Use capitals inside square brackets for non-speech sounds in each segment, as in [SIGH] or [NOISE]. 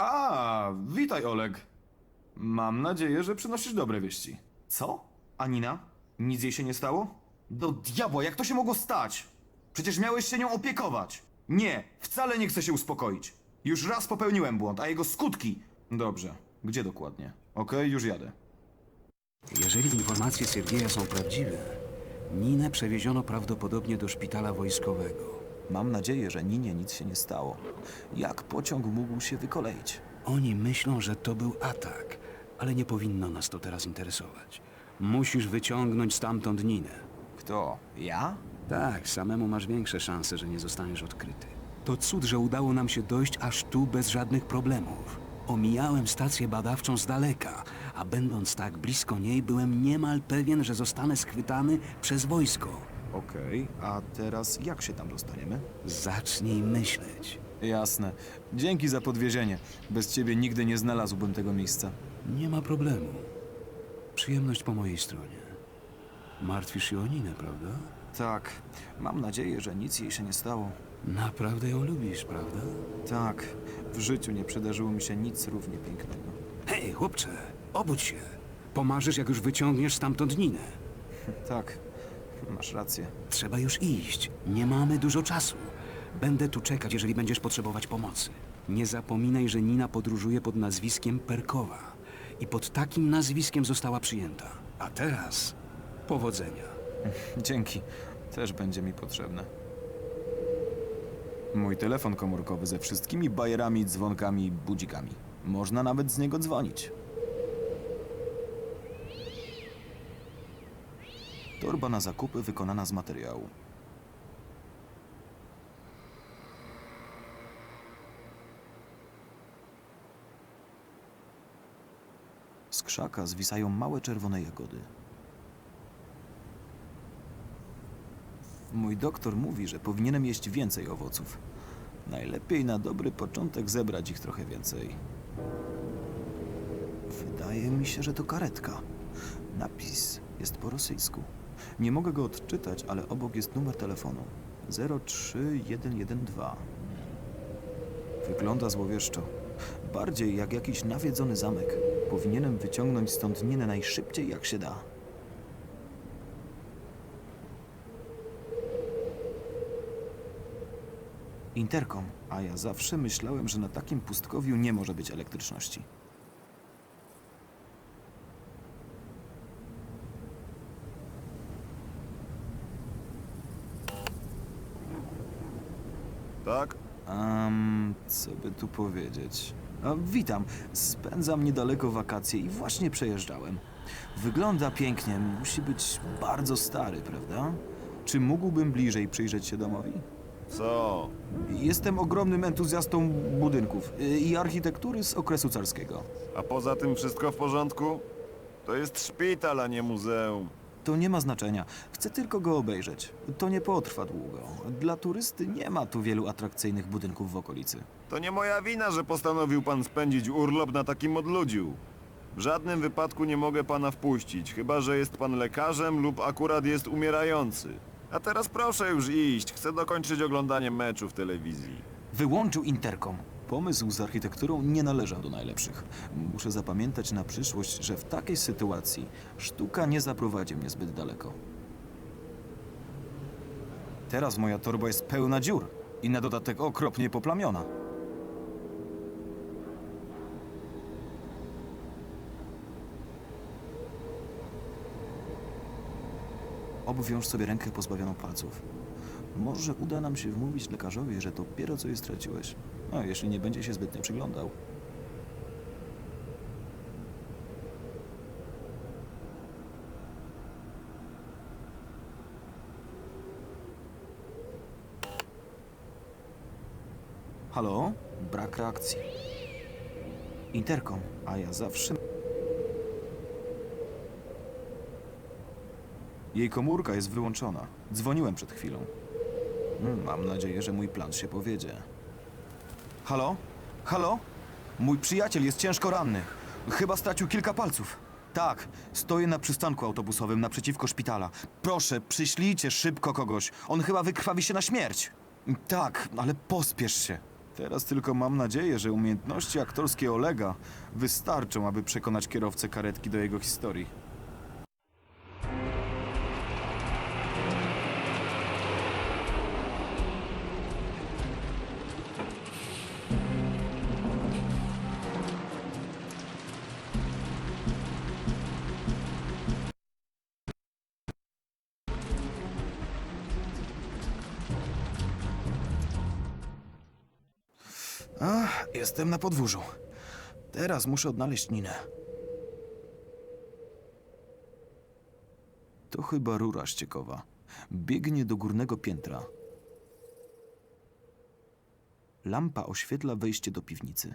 A, witaj Oleg. Mam nadzieję, że przynosisz dobre wieści. Co? Anina? Nic jej się nie stało? Do diabła, jak to się mogło stać? Przecież miałeś się nią opiekować. Nie, wcale nie chcę się uspokoić. Już raz popełniłem błąd, a jego skutki... Dobrze, gdzie dokładnie? Okej, już jadę. Jeżeli informacje Siergieja są prawdziwe, Ninę przewieziono prawdopodobnie do szpitala wojskowego. Mam nadzieję, że Ninie nic się nie stało. Jak pociąg mógł się wykoleić? Oni myślą, że to był atak, ale nie powinno nas to teraz interesować. Musisz wyciągnąć stamtąd Ninę. Kto? Ja? Tak, samemu masz większe szanse, że nie zostaniesz odkryty. To cud, że udało nam się dojść aż tu bez żadnych problemów. Omijałem stację badawczą z daleka, a będąc tak blisko niej, byłem niemal pewien, że zostanę schwytany przez wojsko. Okej, a teraz jak się tam dostaniemy? Zacznij myśleć. Jasne. Dzięki za podwiezienie. Bez ciebie nigdy nie znalazłbym tego miejsca. Nie ma problemu. Przyjemność po mojej stronie. Martwisz się o Ninę, prawda? Tak. Mam nadzieję, że nic jej się nie stało. Naprawdę ją lubisz, prawda? Tak. W życiu nie przydarzyło mi się nic równie pięknego. Hej, chłopcze, obudź się. Pomarzysz, jak już wyciągniesz stamtąd Ninę. Tak. Masz rację. Trzeba już iść. Nie mamy dużo czasu. Będę tu czekać, jeżeli będziesz potrzebować pomocy. Nie zapominaj, że Nina podróżuje pod nazwiskiem Perkowa. I pod takim nazwiskiem została przyjęta. A teraz powodzenia. [LAUGHS] Dzięki. Też będzie mi potrzebne. Mój telefon komórkowy ze wszystkimi bajerami, dzwonkami i budzikami. Można nawet z niego dzwonić. Torba na zakupy wykonana z materiału. Z krzaka zwisają małe czerwone jagody. Mój doktor mówi, że powinienem jeść więcej owoców. Najlepiej na dobry początek zebrać ich trochę więcej. Wydaje mi się, że to karetka. Napis jest po rosyjsku. Nie mogę go odczytać, ale obok jest numer telefonu 03112. Wygląda złowieszczo. Bardziej jak jakiś nawiedzony zamek. Powinienem wyciągnąć stąd Ninę najszybciej jak się da. Interkom, a ja zawsze myślałem, że na takim pustkowiu nie może być elektryczności. Tak? Um, co by tu powiedzieć? A, witam, spędzam niedaleko wakacje i właśnie przejeżdżałem. Wygląda pięknie, musi być bardzo stary, prawda? Czy mógłbym bliżej przyjrzeć się domowi? Co? Jestem ogromnym entuzjastą budynków y, i architektury z okresu carskiego. A poza tym wszystko w porządku? To jest szpital, a nie muzeum. To nie ma znaczenia. Chcę tylko go obejrzeć. To nie potrwa długo. Dla turysty nie ma tu wielu atrakcyjnych budynków w okolicy. To nie moja wina, że postanowił pan spędzić urlop na takim odludziu. W żadnym wypadku nie mogę pana wpuścić, chyba że jest pan lekarzem lub akurat jest umierający. A teraz proszę już iść, chcę dokończyć oglądanie meczu w telewizji. Wyłączył interkom. Pomysł z architekturą nie należał do najlepszych. Muszę zapamiętać na przyszłość, że w takiej sytuacji sztuka nie zaprowadzi mnie zbyt daleko. Teraz moja torba jest pełna dziur i na dodatek okropnie poplamiona. Obwiąż sobie rękę pozbawioną palców. Może uda nam się wmówić lekarzowi, że dopiero co je straciłeś. A jeśli nie będzie się zbytnio przyglądał. Halo? Brak reakcji. Interkom, a ja zawsze. Jej komórka jest wyłączona. Dzwoniłem przed chwilą. Mam nadzieję, że mój plan się powiedzie. Halo? Halo? Mój przyjaciel jest ciężko ranny. Chyba stracił kilka palców. Tak, stoję na przystanku autobusowym naprzeciwko szpitala. Proszę, przyślijcie szybko kogoś. On chyba wykrwawi się na śmierć. Tak, ale pospiesz się. Teraz tylko mam nadzieję, że umiejętności aktorskie Olega wystarczą, aby przekonać kierowcę karetki do jego historii. Jestem na podwórzu. Teraz muszę odnaleźć Ninę. To chyba rura ściekowa. Biegnie do górnego piętra. Lampa oświetla wejście do piwnicy.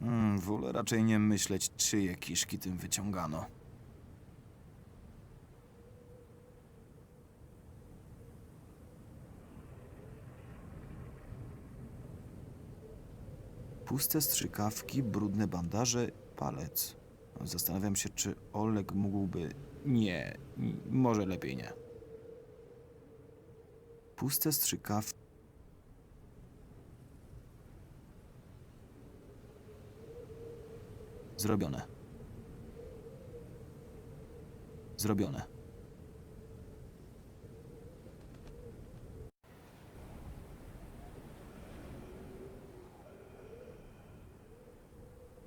Hmm, wolę raczej nie myśleć, czyje kiszki tym wyciągano. Puste strzykawki, brudne bandaże, palec. Zastanawiam się, czy Oleg mógłby. Nie, może lepiej nie. Puste strzykawki. Zrobione. Zrobione.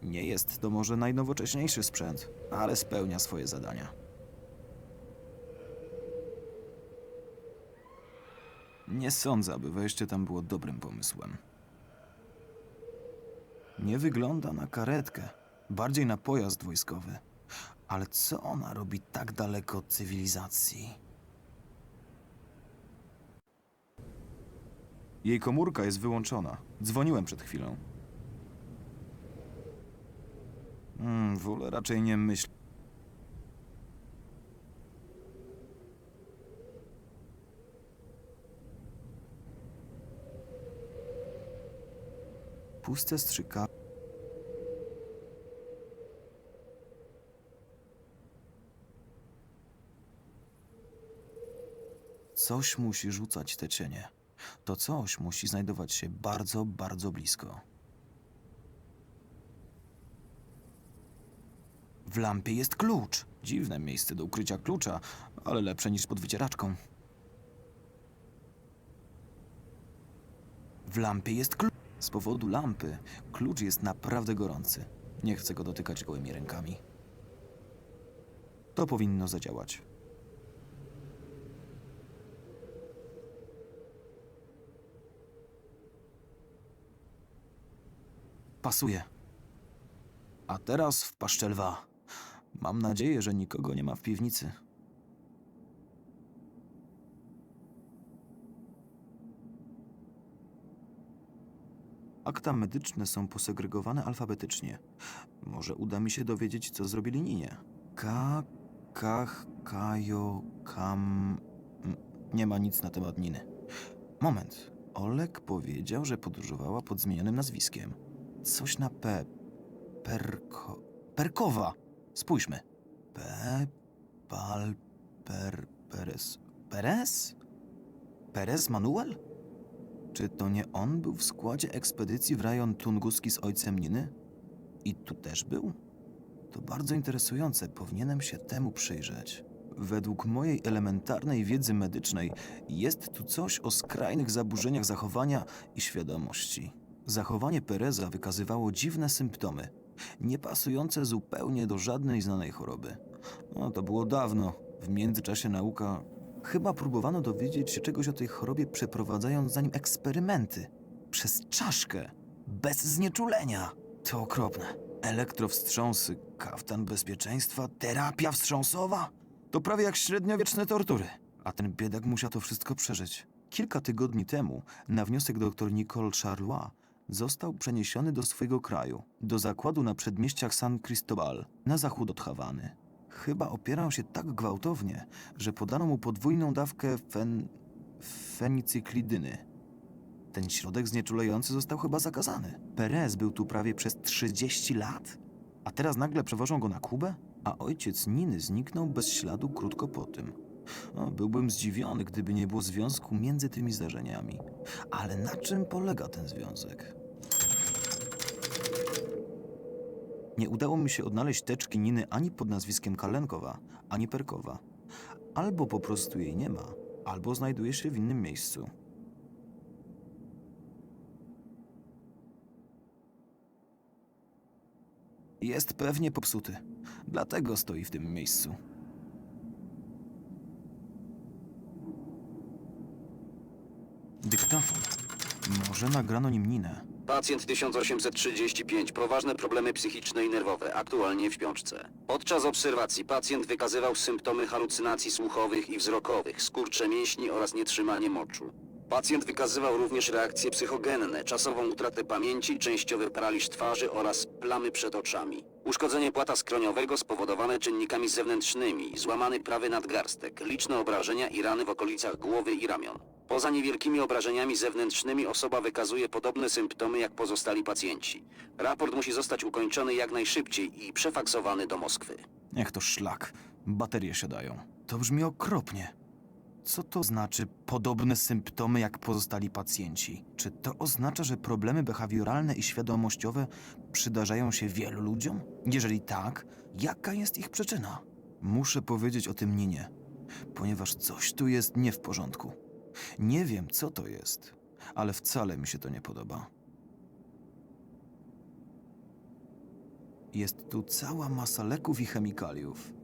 Nie jest to może najnowocześniejszy sprzęt, ale spełnia swoje zadania. Nie sądzę, aby wejście tam było dobrym pomysłem. Nie wygląda na karetkę, bardziej na pojazd wojskowy. Ale co ona robi tak daleko od cywilizacji? Jej komórka jest wyłączona. Dzwoniłem przed chwilą. Hmm, wolę raczej nie myśl. Puste strzyka. Coś musi rzucać te cienie. To coś musi znajdować się bardzo, bardzo blisko. W lampie jest klucz. Dziwne miejsce do ukrycia klucza, ale lepsze niż pod wycieraczką. W lampie jest klucz. Z powodu lampy klucz jest naprawdę gorący. Nie chcę go dotykać gołymi rękami. To powinno zadziałać. Pasuje. A teraz w paszczę lwa. Mam nadzieję, że nikogo nie ma w piwnicy. Akta medyczne są posegregowane alfabetycznie. Może uda mi się dowiedzieć, co zrobili Ninie. Ka, kach, kajo, kam... Mm, Nie ma nic na temat Niny. Moment. Olek powiedział, że podróżowała pod zmienionym nazwiskiem. Coś na P. Perko... Perkowa! Spójrzmy. P. Pal. Per. Perez. Perez? Perez Manuel? Czy to nie on był w składzie ekspedycji w rejon Tunguski z ojcem Niny? I tu też był? To bardzo interesujące, powinienem się temu przyjrzeć. Według mojej elementarnej wiedzy medycznej jest tu coś o skrajnych zaburzeniach zachowania i świadomości. Zachowanie Pereza wykazywało dziwne symptomy, nie pasujące zupełnie do żadnej znanej choroby. No, to było dawno. W międzyczasie nauka. Chyba próbowano dowiedzieć się czegoś o tej chorobie, przeprowadzając za nim eksperymenty. Przez czaszkę. Bez znieczulenia. To okropne. Elektrowstrząsy, kaftan bezpieczeństwa, terapia wstrząsowa. To prawie jak średniowieczne tortury. A ten biedak musiał to wszystko przeżyć. Kilka tygodni temu, na wniosek dr Nicole Charlois, został przeniesiony do swojego kraju, do zakładu na przedmieściach San Cristobal, na zachód od Hawany. Chyba opierał się tak gwałtownie, że podano mu podwójną dawkę fen... fenicyklidyny. Ten środek znieczulający został chyba zakazany. Perez był tu prawie przez 30 lat, a teraz nagle przewożą go na Kubę? A ojciec Niny zniknął bez śladu krótko po tym. No, byłbym zdziwiony, gdyby nie było związku między tymi zdarzeniami. Ale na czym polega ten związek? Nie udało mi się odnaleźć teczki Niny ani pod nazwiskiem Kalenkowa, ani Perkowa. Albo po prostu jej nie ma, albo znajduje się w innym miejscu. Jest pewnie popsuty. Dlatego stoi w tym miejscu. Dyktafon. Może nagrano nim Ninę. Pacjent 1835. Poważne problemy psychiczne i nerwowe. Aktualnie w śpiączce. Podczas obserwacji pacjent wykazywał symptomy halucynacji słuchowych i wzrokowych, skurcze mięśni oraz nietrzymanie moczu. Pacjent wykazywał również reakcje psychogenne, czasową utratę pamięci, częściowy paraliż twarzy oraz plamy przed oczami. Uszkodzenie płata skroniowego spowodowane czynnikami zewnętrznymi, złamany prawy nadgarstek, liczne obrażenia i rany w okolicach głowy i ramion. Poza niewielkimi obrażeniami zewnętrznymi osoba wykazuje podobne symptomy jak pozostali pacjenci. Raport musi zostać ukończony jak najszybciej i przefaksowany do Moskwy. Niech to szlak. Baterie siadają. To brzmi okropnie. Co to znaczy podobne symptomy jak pozostali pacjenci? Czy to oznacza, że problemy behawioralne i świadomościowe przydarzają się wielu ludziom? Jeżeli tak, jaka jest ich przyczyna? Muszę powiedzieć o tym Ninie, ponieważ coś tu jest nie w porządku. Nie wiem, co to jest, ale wcale mi się to nie podoba. Jest tu cała masa leków i chemikaliów.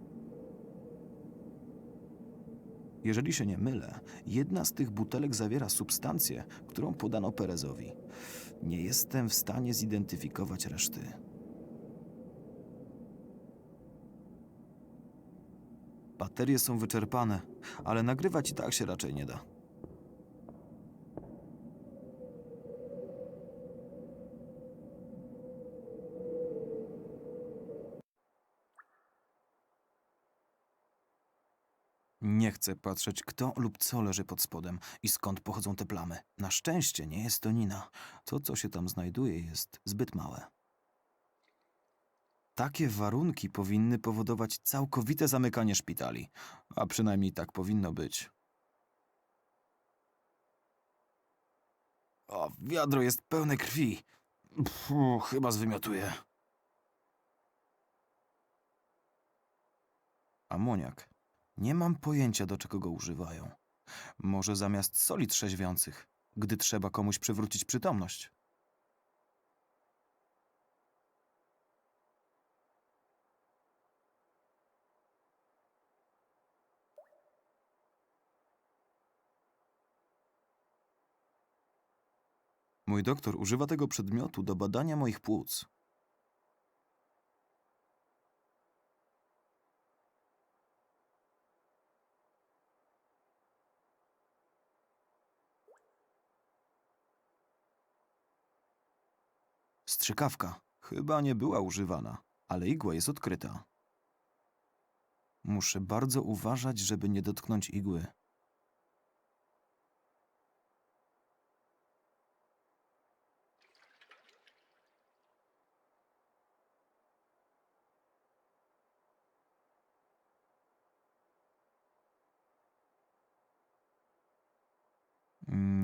Jeżeli się nie mylę, jedna z tych butelek zawiera substancję, którą podano Perezowi. Nie jestem w stanie zidentyfikować reszty. Baterie są wyczerpane, ale nagrywać i tak się raczej nie da. Nie chcę patrzeć, kto lub co leży pod spodem i skąd pochodzą te plamy. Na szczęście nie jest to Nina. To, co się tam znajduje, jest zbyt małe. Takie warunki powinny powodować całkowite zamykanie szpitali, a przynajmniej tak powinno być. O, wiadro jest pełne krwi. Pfu, chyba zwymiotuje. Amoniak. Nie mam pojęcia, do czego go używają. Może zamiast soli trzeźwiących, gdy trzeba komuś przywrócić przytomność. Mój doktor używa tego przedmiotu do badania moich płuc. Strzykawka chyba nie była używana, ale igła jest odkryta. Muszę bardzo uważać, żeby nie dotknąć igły.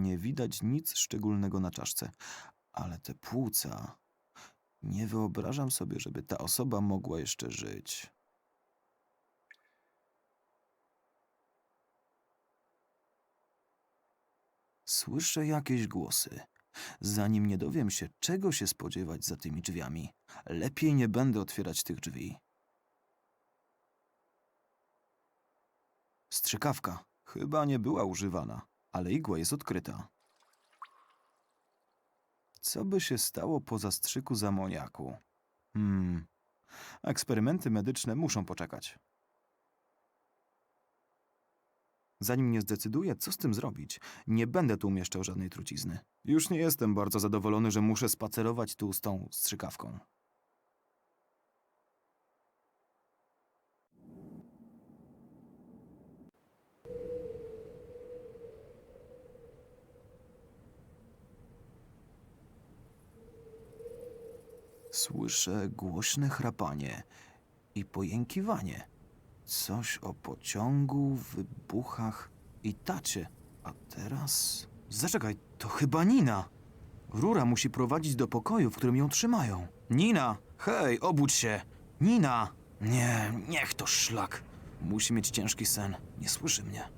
Nie widać nic szczególnego na czaszce, ale te płuca. Nie wyobrażam sobie, żeby ta osoba mogła jeszcze żyć. Słyszę jakieś głosy. Zanim nie dowiem się, czego się spodziewać za tymi drzwiami, lepiej nie będę otwierać tych drzwi. Strzykawka chyba nie była używana, ale igła jest odkryta. Co by się stało po zastrzyku z amoniaku? Hmm. Eksperymenty medyczne muszą poczekać. Zanim nie zdecyduję, co z tym zrobić, nie będę tu umieszczał żadnej trucizny. Już nie jestem bardzo zadowolony, że muszę spacerować tu z tą strzykawką. Słyszę głośne chrapanie i pojękiwanie. Coś o pociągu, wybuchach i tacie. A teraz... Zaczekaj, to chyba Nina. Rura musi prowadzić do pokoju, w którym ją trzymają. Nina! Hej, obudź się! Nina! Nie, niech to szlak. Musi mieć ciężki sen. Nie słyszy mnie.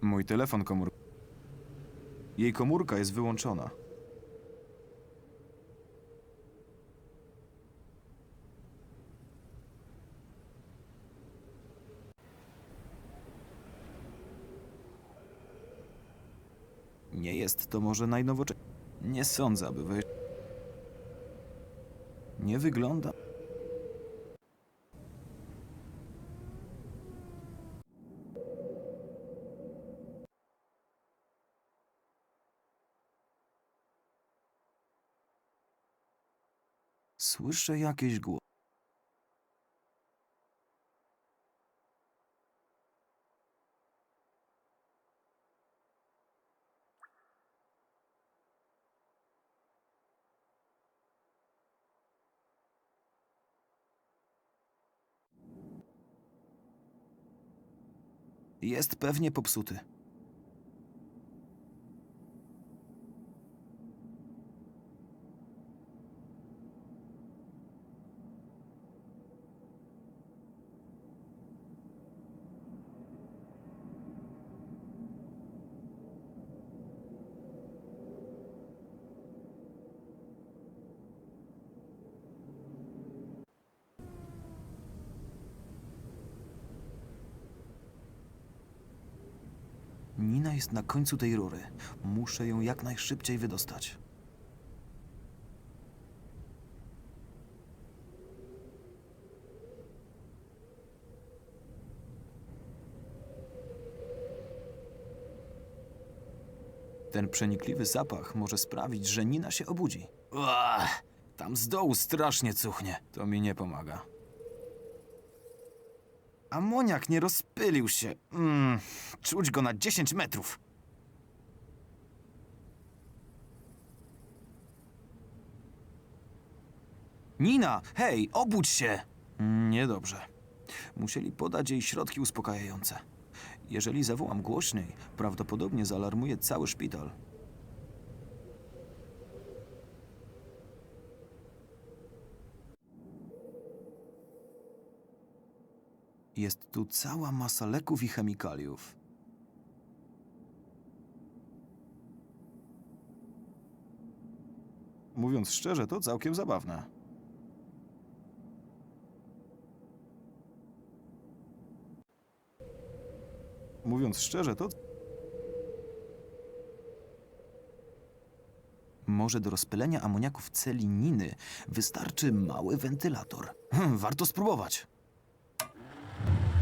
Mój telefon komór... Jej komórka jest wyłączona. Nie jest to może najnowocześniejsze. Nie sądzę, aby wy... Nie wygląda. Słyszę jakieś głosy. Jest pewnie popsuty. Nina jest na końcu tej rury. Muszę ją jak najszybciej wydostać. Ten przenikliwy zapach może sprawić, że Nina się obudzi. Uah, tam z dołu strasznie cuchnie. To mi nie pomaga. Amoniak nie rozpylił się. Mm, czuć go na 10 metrów. Nina, hej, obudź się! Niedobrze. Musieli podać jej środki uspokajające. Jeżeli zawołam głośniej, prawdopodobnie zaalarmuje cały szpital. Jest tu cała masa leków i chemikaliów. Mówiąc szczerze, to całkiem zabawne. Mówiąc szczerze, to. Może do rozpylenia amoniaku w celi Niny wystarczy mały wentylator. Hm, warto spróbować.